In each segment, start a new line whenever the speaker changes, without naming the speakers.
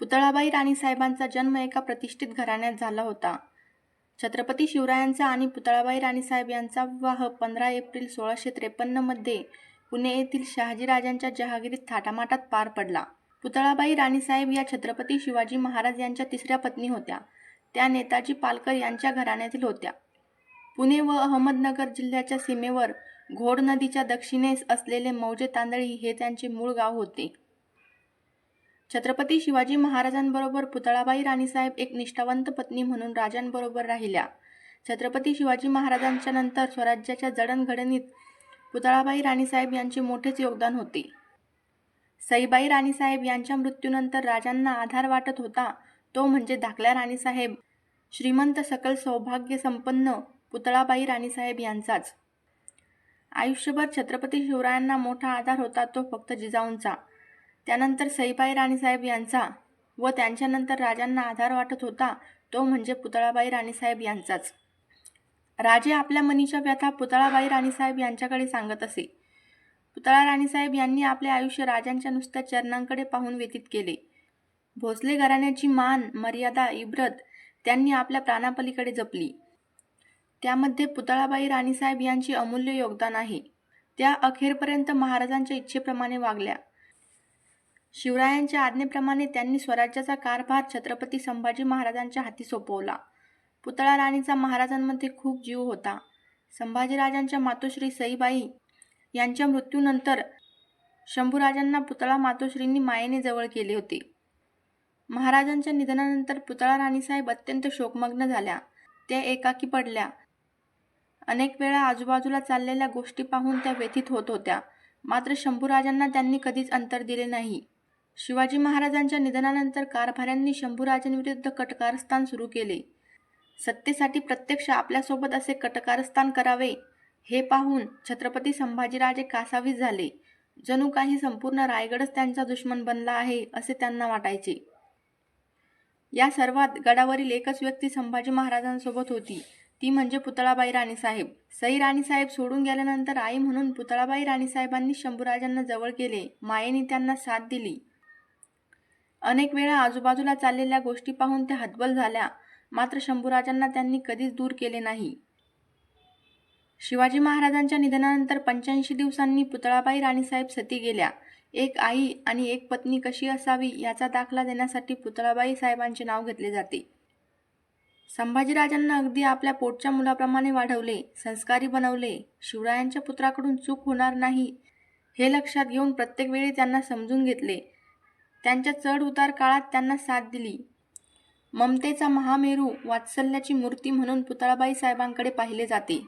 पुतळाबाई राणीसाहेबांचा जन्म एका प्रतिष्ठित घराण्यात झाला होता. छत्रपती शिवरायांचा आणि पुतळाबाई राणीसाहेब यांचा विवाह पंधरा एप्रिल सोळाशे त्रेपन्नमध्ये पुणे येथील शहाजीराजांच्या जहागिरीत थाटामाटात पार पडला. पुतळाबाई राणीसाहेब या छत्रपती शिवाजी महाराज यांच्या तिसऱ्या पत्नी होत्या. त्या नेताजी पालकर यांच्या घराण्यातील होत्या. पुणे व अहमदनगर जिल्ह्याच्या सीमेवर घोड नदीच्या दक्षिणेस असलेले मौजे तांदळी हे त्यांचे मूळ गाव होते. छत्रपती शिवाजी महाराजांबरोबर पुतळाबाई राणीसाहेब एक निष्ठावंत पत्नी म्हणून राजांबरोबर राहिल्या. छत्रपती शिवाजी महाराजांच्या नंतर स्वराज्याच्या जडणघडणीत पुतळाबाई राणीसाहेब यांचे मोठेच योगदान होते. सईबाई राणीसाहेब यांच्या मृत्यूनंतर राजांना आधार वाटत होता. तो म्हणजे धाकल्या राणीसाहेब. श्रीमंत सकल सौभाग्य संपन्न पुतळाबाई राणीसाहेब यांचाच. आयुष्यभर छत्रपती शिवरायांना मोठा आधार होता तो फक्त जिजाऊंचा. त्यानंतर सईबाई राणीसाहेब यांचा व त्यांच्यानंतर राजांना आधार वाटत होता तो म्हणजे पुतळाबाई राणीसाहेब यांचाच. राजे आपल्या मनीच्या व्यथा पुतळाबाई राणीसाहेब यांच्याकडे सांगत असे. पुतळा राणीसाहेब यांनी आपले आयुष्य राजांच्या नुसत्या चरणांकडे पाहून व्यतीत केले. भोसले घराण्याची मान मर्यादा इब्रत त्यांनी आपल्या प्राणापलीकडे जपली. त्यामध्ये पुतळाबाई राणीसाहेब यांचे अमूल्य योगदान आहे. त्या अखेरपर्यंत महाराजांच्या इच्छेप्रमाणे वागल्या. शिवरायांच्या आज्ञेप्रमाणे त्यांनी स्वराज्याचा कारभार छत्रपती संभाजी महाराजांच्या हाती सोपवला. पुतळा राणीचा महाराजांमध्ये खूप जीव होता. संभाजीराजांच्या मातोश्री सईबाई यांच्या मृत्यूनंतर शंभूराजांना पुतळा मातोश्रींनी मायेने जवळ केले होते. महाराजांच्या निधनानंतर पुतळा राणीसाहेब अत्यंत शोकमग्न झाल्या. त्या एकाकी पडल्या. अनेक वेळा आजूबाजूला चाललेल्या गोष्टी पाहून त्या व्यथित होत होत्या. मात्र शंभूराजांना त्यांनी कधीच अंतर दिले नाही. शिवाजी महाराजांच्या निधनानंतर कारभाऱ्यांनी शंभूराजांविरुद्ध कटकारस्थान सुरू केले. सत्तेसाठी प्रत्यक्ष आपल्यासोबत असे कटकारस्थान करावे हे पाहून छत्रपती संभाजीराजे कासावीस झाले. जणू काही संपूर्ण रायगडच त्यांचा दुश्मन बनला आहे असे त्यांना वाटायचे. या सर्वात गडावरील एकच व्यक्ती संभाजी महाराजांसोबत होती. ती म्हणजे पुतळाबाई राणीसाहेब. सई राणीसाहेब सोडून गेल्यानंतर आई म्हणून पुतळाबाई राणीसाहेबांनी शंभूराजांना जवळ केले. मायेने त्यांना साथ दिली. अनेक वेळा आजूबाजूला चाललेल्या गोष्टी पाहून त्या हतबल झाल्या. मात्र शंभूराजांना त्यांनी कधीच दूर केले नाही. शिवाजी महाराजांच्या निधनानंतर पंच्याऐंशी दिवसांनी पुतळाबाई राणीसाहेब सती गेल्या. एक आई आणि एक पत्नी कशी असावी याचा दाखला देण्यासाठी पुतळाबाई साहेबांचे नाव घेतले जाते. संभाजीराजांना अगदी आपल्या पोटच्या मुलाप्रमाणे वाढवले संस्कारी बनवले शिवरायांच्या पुत्राकडून चूक होणार नाही हे लक्षात घेऊन प्रत्येक वेळी त्यांना समजून घेतले. त्यांच्या चढ उतार काळात त्यांना साथ दिली. ममतेचा महामेरू वात्सल्याची मूर्ती म्हणून पुतळाबाई साहेबांकडे पाहिले जाते.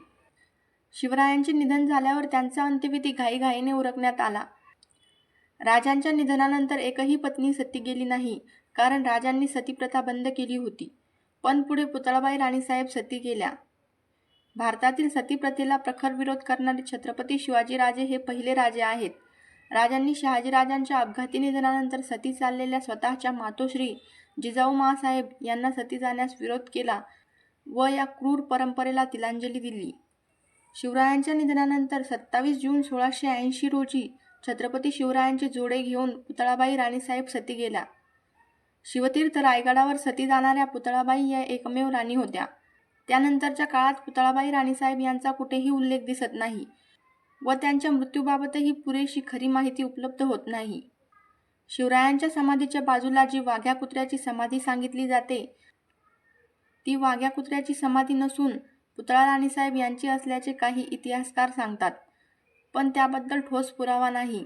शिवरायांचे निधन झाल्यावर त्यांचा अंत्यविधी घाईघाईने उरकण्यात आला. राजांच्या निधनानंतर एकही पत्नी सती गेली नाही कारण राजांनी सतीप्रथा बंद केली होती. पण पुढे पुतळाबाई राणीसाहेब सती गेल्या. भारतातील सतीप्रथेला प्रखर विरोध करणारे छत्रपती शिवाजीराजे हे पहिले राजे आहेत. राजांनी शहाजीराजांच्या अपघाती निधनानंतर सती चाललेल्या स्वतःच्या मातोश्री जिजाऊ मासाहेब यांना सती जाण्यास विरोध केला व या क्रूर परंपरेला तिलांजली दिली. शिवरायांच्या निधनानंतर सत्तावीस जून सोळाशे ऐंशी रोजी छत्रपती शिवरायांचे जोडे घेऊन पुतळाबाई राणीसाहेब सती गेल्या शिवतीर्थ रायगडावर सती जाणाऱ्या पुतळाबाई या एकमेव राणी होत्या. त्यानंतरच्या काळात पुतळाबाई राणीसाहेब यांचा कुठेही उल्लेख दिसत नाही. व त्यांच्या मृत्यूबाबतही पुरेशी खरी माहिती उपलब्ध होत नाही. शिवरायांच्या समाधीच्या बाजूला जी वाघ्या कुत्र्याची समाधी सांगितली जाते ती वाघ्या कुत्र्याची समाधी नसून पुतळा राणीसाहेब यांची असल्याचे काही इतिहासकार सांगतात पण त्याबद्दल ठोस पुरावा नाही.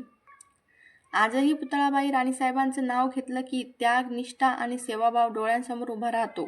आजही पुतळाबाई राणीसाहेबांचं नाव घेतलं की त्याग निष्ठा आणि सेवाभाव डोळ्यांसमोर उभा राहतो.